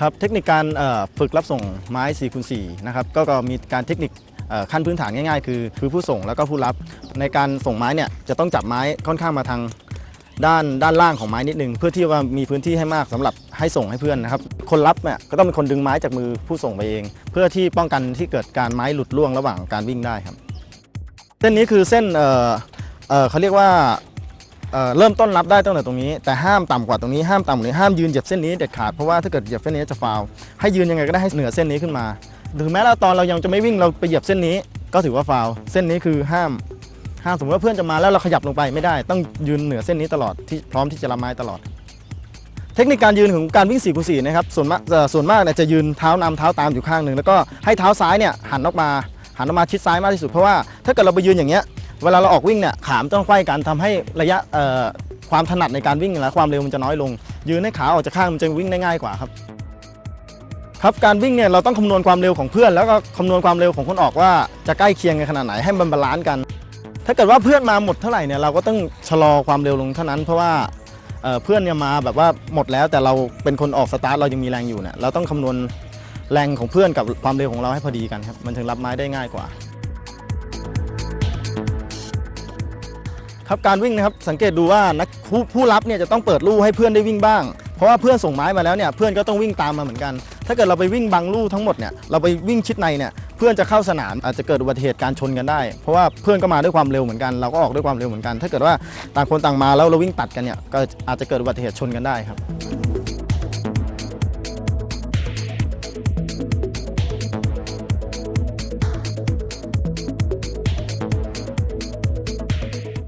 ครับเทคนิคการฝึกรับส่งไม้4คูณ4นะครับก็ก็มีการเทคนิคขั้นพื้นฐานง่ายๆ คือคือผู้ส่งแล้วก็ผู้รับ ในการส่งไม้เนี่ยจะต้องจับไม้ค่อนข้างมาทางด้านด้านล่างของไม้นิดนึง เพื่อที่ว่ามีพื้นที่ให้มากสำหรับให้ส่งให้เพื่อนนะครับ คนรับเนี่ยก็ต้องเป็นคนดึงไม้จากมือผู้ส่งไปเอง เพื่อที่ป้องกันที่เกิดการไม้หลุดร่วงระหว่างการวิ่งได้ครับ เส้นนี้คือเส้นเออเออเขาเรียกว่า เริ่มต้นรับได้ตั้งแต่ตรงนี้ แต่ห้ามต่ำกว่าตรงนี้ห้ามต่ำกว่านี้ห้ามยืนเหยียบเส้นนี้เด็ดขาดเพราะว่าถ้าเกิดเหยียบเส้นนี้จะฟาวให้ยืนยังไงก็ได้ให้เหนือเส้นนี้ขึ้นมาถึงแม้เราตอนเรายังจะไม่วิ่งเราไปเหยียบเส้นนี้ ก็ถือว่าฟาวเส้นนี้คือห้ามห้ามสมมติว่าเพื่อนจะมาแล้วเราขยับลงไปไม่ได้ ต้องยืนเหนือเส้นนี้ตลอดที่พร้อมที่จะรับไม้ตลอด เทคนิคการยืนของการวิ่ง4คูณ4นะครับส่วนมากส่วนมากเนี่ยจะยืนเท้านำเท้าตามอยู่ข้างหนึ่งแล้วก็ให้เท้าซ้ายเนี่ยหันออกมาหันออกมาชิดซ้ายมากที่สุดเพราะว่าถ้าเกิดเราไปยืนอย่างเงี้ย เวลาเราออกวิ่งเนี่ยขามต้องไขว้กันทำให้ระยะความถนัดในการวิ่งและความเร็วมันจะน้อยลง ยืนให้ขาออกจากข้างมันจะวิ่งได้ง่ายกว่าครับครับการวิ่งเนี่ยเราต้องคำนวณความเร็วของเพื่อน แล้วก็คำนวณความเร็วของคนออกว่าจะใกล้เคียงกันขนาดไหนให้มันบาลานซ์กัน ถ้าเกิดว่าเพื่อนมาหมดเท่าไหร่เนี่ยเราก็ต้องชะลอความเร็วลงเท่านั้น เพราะว่าเอ่อเพื่อนเนี่ยมาแบบว่าหมดแล้วแต่เราเป็นคนออกสตาร์ทเรายังมีแรงอยู่เนี่ยเราต้องคำนวณแรงของเพื่อนกับความเร็วของเราให้พอดีกันครับมันถึงรับไม้ได้ง่ายกว่า ครับการวิ่งนะครับสังเกตดูว่านักผู้ผู้รับเนี่ยจะต้องเปิดลู่ให้เพื่อนได้วิ่งบ้าง เพราะว่าเพื่อนส่งไม้มาแล้วเนี่ยเพื่อนก็ต้องวิ่งตามมาเหมือนกัน ถ้าเกิดเราไปวิ่งบังลู่ทั้งหมดเนี่ยเราไปวิ่งชิดในเนี่ยเพื่อนจะเข้าสนามอาจจะเกิดอุบัติเหตุการชนกันได้ เพราะว่าเพื่อนก็มาด้วยความเร็วเหมือนกันเราก็ออกด้วยความเร็วเหมือนกัน ถ้าเกิดว่าต่างคนต่างมาแล้วเราวิ่งตัดกันเนี่ยก็อาจจะเกิดอุบัติเหตุชนกันได้ครับ